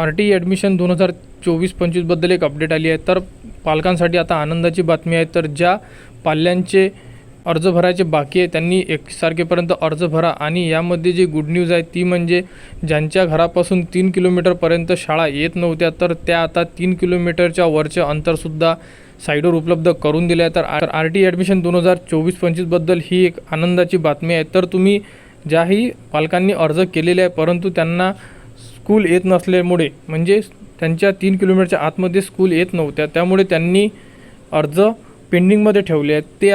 R T admission दोन हजार चोवीस पंचवीसबद्दल एक अपडेट आली आहे. तर पालकांसाठी आता आनंदाची बातमी आहे. तर ज्या पाल्यांचे अर्ज भरायचे बाकी आहे त्यांनी एकतीस तारखेपर्यंत अर्ज भरा. आणि यामध्ये जी गुड न्यूज आहे ती म्हणजे ज्यांच्या घरापासून तीन किलोमीटरपर्यंत शाळा येत नव्हत्या तर त्या आता तीन किलोमीटरच्या वरचे अंतरसुद्धा साईडवर उपलब्ध करून दिले आहे. तर आर आर टी ॲडमिशन दोन हजार चोवीस पंचवीसबद्दल ही एक आनंदाची बातमी आहे. तर तुम्ही ज्याही पालकांनी अर्ज केलेले आहे परंतु त्यांना स्कूल येत नसल्यामुळे म्हणजे त्यांच्या तीन किलोमीटरच्या आतमध्ये स्कूल येत नव्हत्या त्यामुळे त्यांनी अर्ज पेंडिंगमध्ये ठेवले आहेत. ते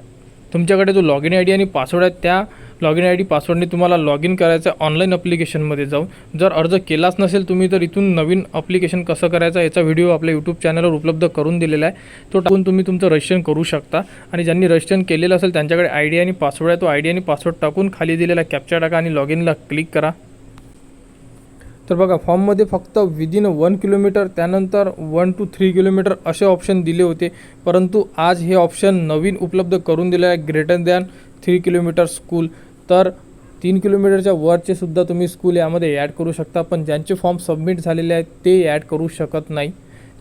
तुमच्याकडे जो लॉग इन आय डी आणि पासवर्ड आहे त्या लॉग इन आय डी पासवर्डने तुम्हाला लॉग इन करायचं आहे ऑनलाईन अप्लिकेशनमध्ये जाऊन. जर अर्ज केलाच नसेल तुम्ही तर इथून नवीन अप्लिकेशन कसं करायचं याचा व्हिडिओ आपल्या यूट्यूब चॅनलवर उपलब्ध करून दिलेला आहे. तो टाकून तुम्ही तुमचं रजिस्ट्रेशन करू शकता. आणि ज्यांनी रजिस्ट्रेशन केलेलं असेल त्यांच्याकडे आय डी आणि पासवर्ड आहे तो आय डी आणि पासवर्ड टाकून खाली दिलेला कॅप्चा टाका आणि लॉग इनला क्लिक करा. तर बघा फॉर्ममध्ये फक्त विदिन वन किलोमीटर त्यानंतर वन टू थ्री किलोमीटर असे ऑप्शन दिले होते. परंतु आज हे ऑप्शन नवीन उपलब्ध करून दिले आहे greater than three kilometre school तर तीन किलोमीटरच्या वरचे सुद्धा तुम्ही स्कूल यामध्ये ॲड करू शकता पण ज्यांचे फॉर्म सबमिट झालेले आहेत ते ॲड करू शकत नाही.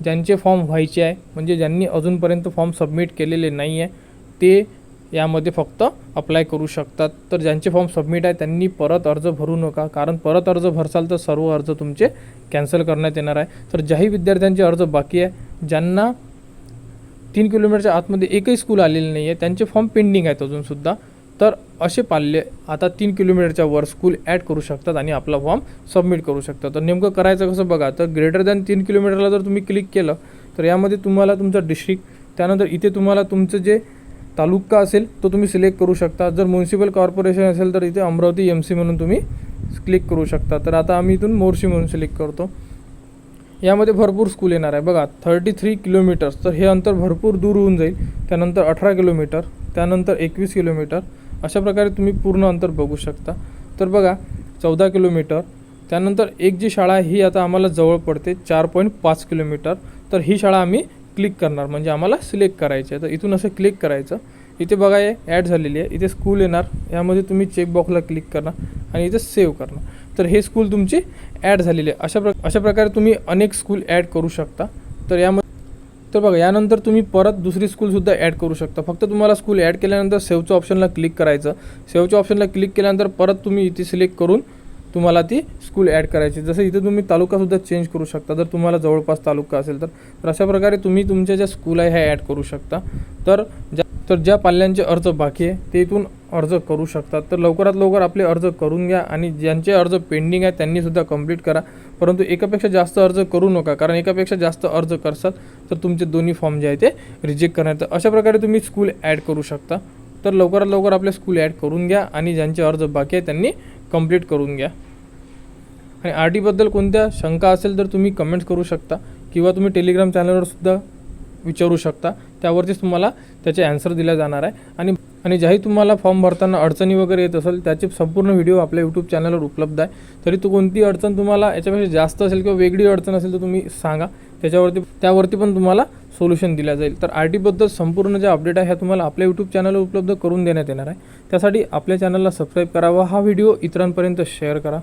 ज्यांचे फॉर्म व्हायचे आहे म्हणजे ज्यांनी अजूनपर्यंत फॉर्म सबमिट केलेले नाही आहे ते यामध्ये फक्त अप्लाय करू शकतात. तर ज्यांचे फॉर्म सबमिट आहे त्यांनी परत अर्ज भरू नका. कारण परत अर्ज भरसाल तर सर्व अर्ज तुमचे कॅन्सल करण्यात येणार आहे. तर ज्याही विद्यार्थ्यांचे अर्ज बाकी आहे ज्यांना तीन किलोमीटरच्या आतमध्ये एकही स्कूल आलेले नाही आहे त्यांचे फॉर्म पेंडिंग आहेत अजूनसुद्धा तर असे पाल्य आता तीन किलोमीटरच्या वर स्कूल ॲड करू शकतात आणि आपला फॉर्म सबमिट करू शकतात. तर नेमकं करायचं कसं बघा तर ग्रेटर दॅन तीन किलोमीटरला जर तुम्ही क्लिक केलं तर यामध्ये तुम्हाला तुमचं डिस्ट्रिक्ट त्यानंतर इथे तुम्हाला तुमचं जे तालुका असेल तो तुम्ही सिलेक्ट करू शकता. जर म्युन्सिपल कॉर्पोरेशन असेल तर इथे अमरावती एम सी म्हणून तुम्ही क्लिक करू शकता. तर आता आम्ही इथून मोर्शी म्हणून सिलेक्ट करतो. यामध्ये भरपूर स्कूल येणार आहे. बघा थर्टी थ्री किलोमीटर्स तर हे अंतर भरपूर दूर होऊन जाईल. त्यानंतर अठरा किलोमीटर त्यानंतर एकवीस किलोमीटर अशा प्रकारे तुम्ही पूर्ण अंतर बघू शकता. तर बघा चौदा किलोमीटर त्यानंतर एक जी शाळा आहे ही आता आम्हाला जवळ पडते चार पॉईंट पाच किलोमीटर तर ही शाळा आम्ही क्लिक करणार. म्हणजे आम्हाला सिलेक्ट करायची आहे. तर इथून असं क्लिक करायचं. इथे बघा हे ॲड झालेली आहे. इथे स्कूल येणार. यामध्ये तुम्ही चेकबॉक्सला क्लिक करणार आणि इथे सेव्ह करणार तर हे स्कूल तुमची ॲड झालेली आहे. अशा प्र अशा प्रकारे तुम्ही अनेक स्कूल ॲड करू शकता. तर यामध्ये तर बघा यानंतर तुम्ही परत दुसरी स्कूलसुद्धा ॲड करू शकता. फक्त तुम्हाला स्कूल ॲड केल्यानंतर सेव्हच्या ऑप्शनला क्लिक करायचं. सेव्हच्या ऑप्शनला क्लिक केल्यानंतर परत तुम्ही इथे सिलेक्ट करून तुम्हाला ती स्कूल ॲड करायची. जसं इथे तुम्ही तालुकासुद्धा चेंज करू शकता. जर तुम्हाला जवळपास तालुका असेल तर. तर अशा प्रकारे तुम्ही तुमच्या ज्या स्कूल आहे ह्या ॲड करू शकता. तर ज्या तर ज्या पाल्यांचे अर्ज बाकी आहे ते इथून अर्ज करू शकतात. तर लवकरात लवकर आपले अर्ज करून घ्या आणि ज्यांचे अर्ज पेंडिंग आहे त्यांनीसुद्धा कंप्लीट करा. परंतु एकापेक्षा जास्त अर्ज करू नका कारण एकापेक्षा जास्त अर्ज करसाल तर तुमचे दोन्ही फॉर्म जे आहे ते रिजेक्ट करण्यात तर अशा प्रकारे तुम्ही स्कूल ॲड करू शकता. तर लवकरात लवकर आपले स्कूल ॲड करून घ्या आणि ज्यांचे अर्ज बाकी आहे त्यांनी कंप्लीट करून घ्या. आणि आर टीबद्दल कोणत्या शंका असेल तर तुम्ही कमेंट्स करू शकता किंवा तुम्ही टेलिग्राम चॅनलवर सुद्धा विचारू शकता. त्यावरतीच तुम्हाला त्याचे ॲन्सर दिला जाणार आहे. आणि आणि ज्याही तुम्हाला फॉर्म भरताना अडचणी वगैरे येत असेल त्याचे संपूर्ण व्हिडिओ आपल्या यूट्यूब चॅनलवर उपलब्ध आहे. तरी तो कोणती अडचण तुम्हाला याच्यापेक्षा जास्त असेल किंवा वेगळी अडचण असेल तर तुम्ही सांगा. त्याच्यावरती त्यावरती पण तुम्हाला सोल्युशन दिलं जाईल. तर आर टीबद्दल संपूर्ण ज्या अपडेट आहे ह्या तुम्हाला आपल्या यूट्यूब चॅनलवर उपलब्ध करून देण्यात येणार आहे. त्यासाठी आपल्या चॅनलला सबस्क्राईब करावा. हा व्हिडिओ इतरांपर्यंत शेअर करा.